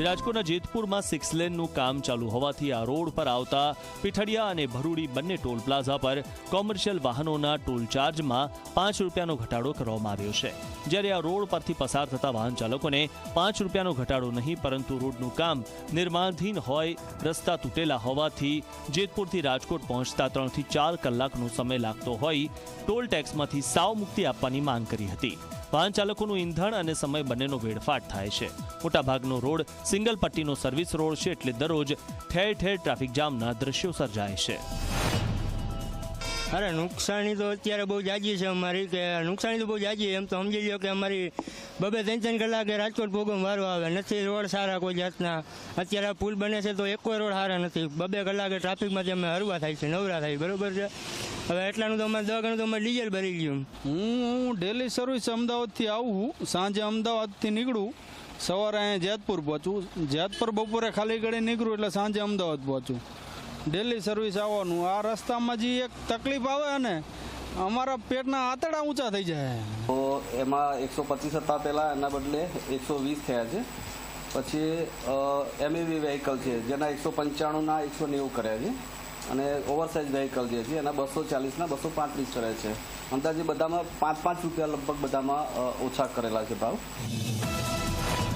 રાજકોટના જેતપુરમાં સિક્સ લેનનું કામ ચાલુ હોવાથી આ રોડ પર આવતા પીઠડિયા અને ભરૂડી બંને ટોલ પ્લાઝા પર કોમર્શિયલ વાહનોના ટોલ ચાર્જમાં પાંચ રૂપિયાનો ઘટાડો કરવામાં આવ્યો છે. જ્યારે આ રોડ પરથી પસાર થતા વાહન ચાલકોને પાંચ રૂપિયાનો ઘટાડો નહીં, પરંતુ રોડનું કામ નિર્માણધીન હોય, રસ્તા તૂટેલા હોવાથી જેતપુરથી રાજકોટ પહોંચતા ત્રણથી ચાર કલાકનો સમય લાગતો હોય, ટોલ ટેક્સમાંથી સાવ મુક્તિ આપવાની માંગ કરી હતી. વાહન ચાલકોનું ઈંધણ અને સમય બંનેનો વેડફાટ થાય છે. મોટાભાગનો રોડ સિંગલ પટ્ટીનો સર્વિસ રોડ છે એટલે દરરોજ ઠેર ઠેર ટ્રાફિક જામના દ્રશ્યો સર્જાય છે. અરે, નુકસાની તો અત્યારે બહુ જાજી છે અમારી કે નુકસાની તો બહુ જાજી એમ તો સમજી લો કે અમારી બબે ત્રણ ત્રણ કલાકે રાજકોટ ભોગમ વારો આવે. નથી રોડ સારા કોઈ જાતના. અત્યારે પુલ બને છે તો એકોય રોડ સારા નથી. બબે કલાકે ટ્રાફિકમાંથી અમે હરવા થાય છે, નવરા થાય બરોબર છે? હવે એટલાનું તો અમારે દવા ગણું તો અમારે ડીઝલ ભરી ગયું. હું ડેલી સર્વિસ અમદાવાદથી આવું. સાંજે અમદાવાદથી નીકળું. સવારે અહીંયા જેતપુર પહોંચું. જેતપુર બપોરે ખાલી ગળે નીકળું એટલે સાંજે અમદાવાદ પહોંચું. ડેલી સર્વિસ આવવાનું. આ રસ્તામાં જે એક તકલીફ આવે ને અમારા પેટના આંતડા ઊંચા થઈ જાય. તો એમાં એકસો પચીસ હતા પહેલાં એના બદલે એકસો વીસ થયા છે. પછી એમઈવી વ્હીકલ છે જેના એકસો પંચાણુંના એકસો નેવું કર્યા છે. અને ઓવરસાઇઝ વ્હીકલ જે છે, એના બસો ચાલીસના બસો પાંત્રીસ કરે છે. અંદાજે બધામાં પાંચ પાંચ રૂપિયા લગભગ બધામાં ઓછા કરેલા છે ભાવ.